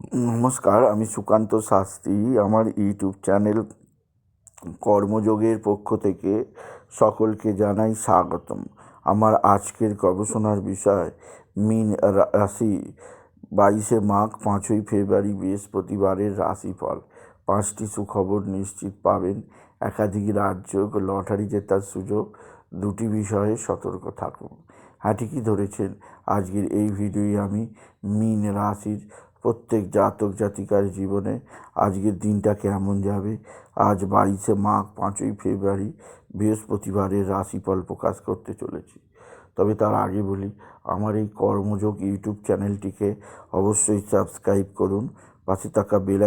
নমস্কার, আমি সুকান্ত শাস্ত্রী। আমার ইউটিউব চ্যানেল কর্মযোগের পক্ষ থেকে সকলকে জানাই স্বাগতম। আমার আজকের গবেষণার বিষয়, মিন রাশি। বাইশে মাঘ, পাঁচই ফেব্রুয়ারি, বৃহস্পতিবারের রাশিফল। পাঁচটি সুখবর নিশ্চিত পাবেন। একাধিক রাজ্য লটারি জেতার সুযোগ। দুটি বিষয়ে সতর্ক থাকুন। হ্যাঁ ঠিকই ধরেছেন। আজকের এই ভিডিওয়ে আমি মিন রাশির প্রত্যেক জাতক জাতিকার জীবনে আজকের দিনটা কেমন যাবে? আজ বাইশে মাঘ, পাঁচই ফেব্রুয়ারি, বৃহস্পতিবারের রাশিফল প্রকাশ করতে চলেছি। তবে তার আগে বলি, আমার এই কর্মযোগ ইউটিউব চ্যানেলটিকে অবশ্যই সাবস্ক্রাইব করুন, পাশে থাকা বেল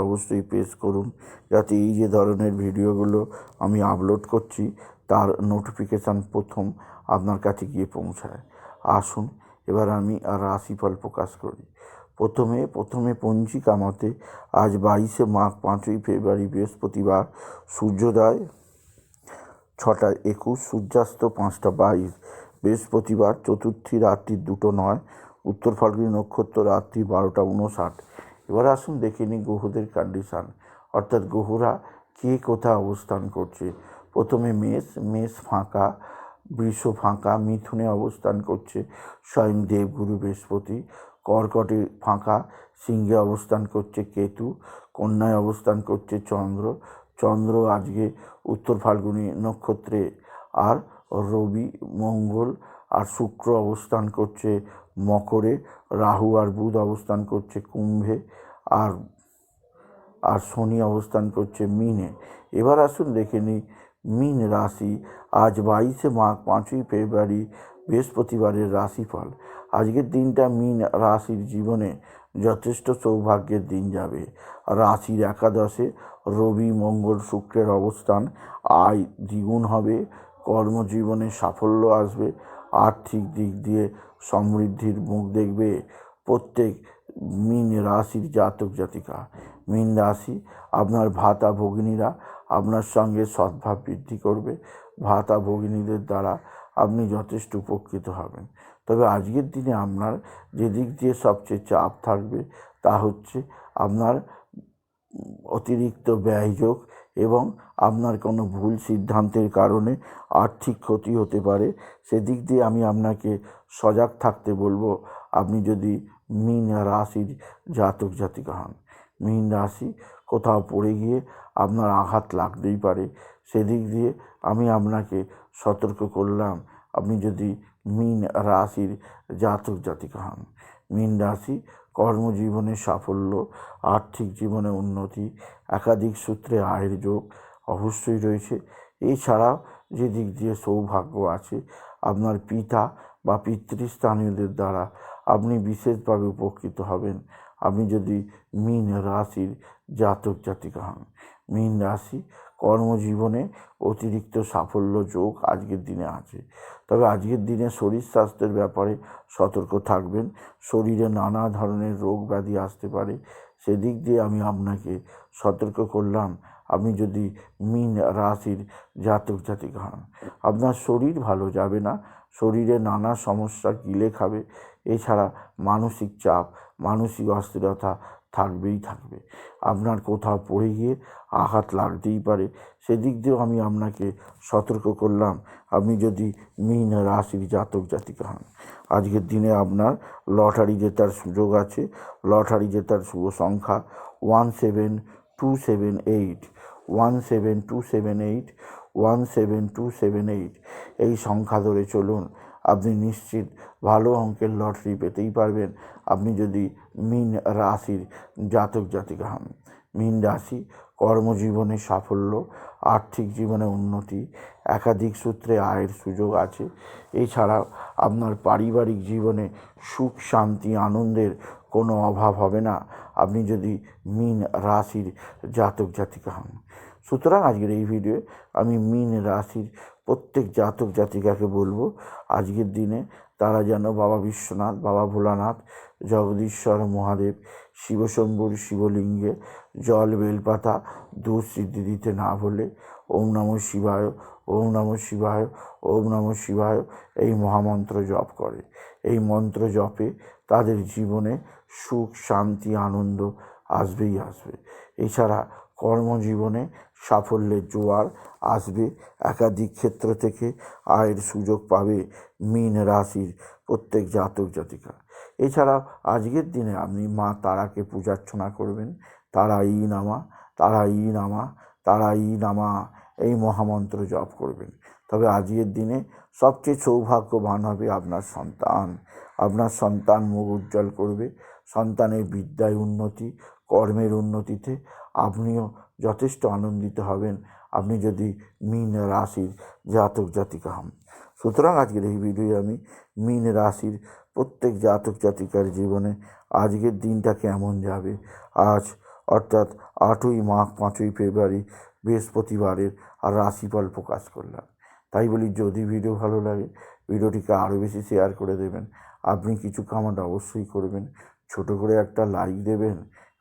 অবশ্যই প্রেস করুন, যাতে এই যে ধরনের ভিডিওগুলো আমি আপলোড করছি, তার নোটিফিকেশান প্রথম আপনার কাছে গিয়ে পৌঁছায়। আসুন, এবার আমি রাশিফল প্রকাশ করি। প্রথমে প্রথমে পঞ্জিকা মতে আজ বাইশে মাঘ, পাঁচই ফেব্রুয়ারি বৃহস্পতিবার সূর্যোদয়, ছটা একুশ, সূর্যাস্ত পাঁচটা বাইশ। বৃহস্পতিবার চতুর্থী রাত্রি দুটো নয়, উত্তর ফাল্গুনি নক্ষত্র রাত্রি বারোটা উনষাট এবার আসুন দেখে নিই গ্রহদের কন্ডিশান অর্থাৎ গ্রহরা কে কোথায় অবস্থান করছে? প্রথমে মেষ মেষ ফাঁকা, বৃষ ফাঁকা, মিথুনে অবস্থান করছে স্বয়ং দেবগুরু বৃহস্পতি। কর্কটে ফাঁকা, সিংহে অবস্থান করছে কেতু, কন্যায় অবস্থান করছে চন্দ্র। চন্দ্র আজকে উত্তর ফাল্গুনি নক্ষত্রে। আর রবি মঙ্গল আর শুক্র অবস্থান করছে মকরে, রাহু আর বুধ অবস্থান করছে কুম্ভে, আর আর শনি অবস্থান করছে মিনে। এবার আসুন দেখে নিই মিন রাশি। আজ বাইশে মাঘ, পাঁচই ফেব্রুয়ারি, বৃহস্পতিবারের রাশিফল। আজকের দিনটা মিন রাশির জীবনে যথেষ্ট সৌভাগ্যের দিন যাবে। রাশির একাদশে রবি, মঙ্গল, শুক্রের অবস্থান আয় দ্বিগুণ হবে। কর্মজীবনে সাফল্য আসবে। আর্থিক দিক দিয়ে সমৃদ্ধির মুখ দেখবে প্রত্যেক মিন রাশির জাতক জাতিকা। মিন রাশি আপনার ভাতা ভগিনীরা আপনার সঙ্গে সদ্ভাব বৃদ্ধি করবে। ভাতা ভগিনীদের দ্বারা আপনি যথেষ্ট উপকৃত হবেন। তবে আজকের দিনে আপনার যে দিক দিয়ে সবচেয়ে চাপ থাকবে তা হচ্ছে আপনার অতিরিক্ত ব্যয়যোগ এবং আপনার কোনো ভুল সিদ্ধান্তের কারণে আর্থিক ক্ষতি হতে পারে। সেদিক দিয়ে আমি আপনাকে সজাগ থাকতে বলব, আপনি যদি মীন রাশির জাতক জাতিকা হন, মীন রাশি কোথাও পড়ে গিয়ে আপনার আঘাত লাগতেই পারে। সেদিক দিয়ে আমি আপনাকে সতর্ক করলাম আপনি যদি মীন রাশির জাতক জাতিকা হন, মীন রাশি কর্মজীবনে সাফল্য, আর্থিক জীবনে উন্নতি, একাধিক সূত্রে আয়ের যোগ অবশ্যই রয়েছে। এছাড়াও যে দিক দিয়ে সৌভাগ্য আছে, আপনার পিতা বা পিতৃস্থানীয়দের দ্বারা আপনি বিশেষভাবে উপকৃত হবেন। আপনি যদি মীন রাশির জাতক জাতিকা হন, মীন রাশি কর্মজীবনে অতিরিক্ত সাফল্য যোগ আজকের দিনে আছে। তবে আজকের দিনে শরীর স্বাস্থ্যের ব্যাপারে সতর্ক থাকবেন। শরীরে নানা ধরনের রোগ ব্যাধি আসতে পারে। সেদিক দিয়ে আমি আপনাকে সতর্ক করলাম। আপনি যদি মিন রাশির জাতক জাতিকা হন, আপনার শরীর ভালো যাবে না। শরীরে নানা সমস্যা গিলে খাবে। এছাড়া মানসিক চাপ, মানসিক অস্থিরতা থাকবেই থাকবে। আপনার কোথাও পড়ে গিয়ে আঘাত লাগতেই পারে। সেদিক দিয়েও আমি আপনাকে সতর্ক করলাম। আপনি যদি মিন রাশির জাতক জাতিকা হন, আজকের দিনে আপনার লটারি জেতার সুযোগ আছে। লটারি জেতার শুভ সংখ্যা one seven two seven eight, one seven two seven eight, one seven two seven eight. এই সংখ্যা ধরে চলুন। আপনি নিশ্চিত ভালো অঙ্কের লটারি পেতেই পারবেন। আপনি যদি মিন রাশির জাতক জাতিকা হন, মিন রাশি কর্মজীবনে সাফল্য, আর্থিক জীবনে উন্নতি, একাধিক সূত্রে আয়ের সুযোগ আছে। এছাড়া আপনার পারিবারিক জীবনে সুখ, শান্তি, আনন্দের কোনো অভাব হবে না। আপনি যদি মিন রাশির জাতক জাতিকা হন। সুতরাং আজকের এই ভিডিওয়ে আমি মিন রাশির প্রত্যেক জাতক জাতিকাকে বলব, আজকের দিনে তারা যেন বাবা বিশ্বনাথ, বাবা ভোলানাথ, জগদীশ্বর মহাদেব, শিবশম্ভুর শিবলিঙ্গে জল বেলপাতা দুধ সিদ্ধি দিতে না বলে ওম নম শিবায়, ওম নম শিবায়, ওম নম শিবায় এই মহামন্ত্র জপ করে। এই মন্ত্র জপে তাদের জীবনে সুখ, শান্তি, আনন্দ আসবেই আসবে। এছাড়া কর্মজীবনে সাফল্যের জোয়ার আসবে। একাধিক ক্ষেত্র থেকে আয়ের সুযোগ পাবে মীন রাশির প্রত্যেক জাতক জাতিকা। এছাড়া আজকের দিনে আপনি মা তারাকে পূজার্চনা করবেন। তারা ই নামা তারা ই নামা তারা ই নামা এই মহামন্ত্র জপ করবেন। তবে আজকের দিনে সবচেয়ে সৌভাগ্যবান হবে আপনার সন্তান। আপনার সন্তান মুখ উজ্জ্বল করবে। সন্তানের বিদ্যায় উন্নতি, কর্মের উন্নতিতে আপনিও যথেষ্ট আনন্দিত হবেন। আপনি যদি মীন রাশির জাতক জাতিকা হন। সুতরাং আজকের এই ভিডিওয়ে আমি মীন রাশির প্রত্যেক জাতক জাতিকার জীবনে আজকের দিনটা কেমন যাবে? আজ অর্থাৎ আটই মাঘ, পাঁচই ফেব্রুয়ারি বৃহস্পতিবারের আর রাশিফল প্রকাশ করলাম। তাই বলি, যদি ভিডিও ভালো লাগে, ভিডিওটিকে আরও বেশি শেয়ার করে দেবেন। আপনি কিছু কামান্ড অবশ্যই করবেন। ছোট করে একটা লাইক দেবেন।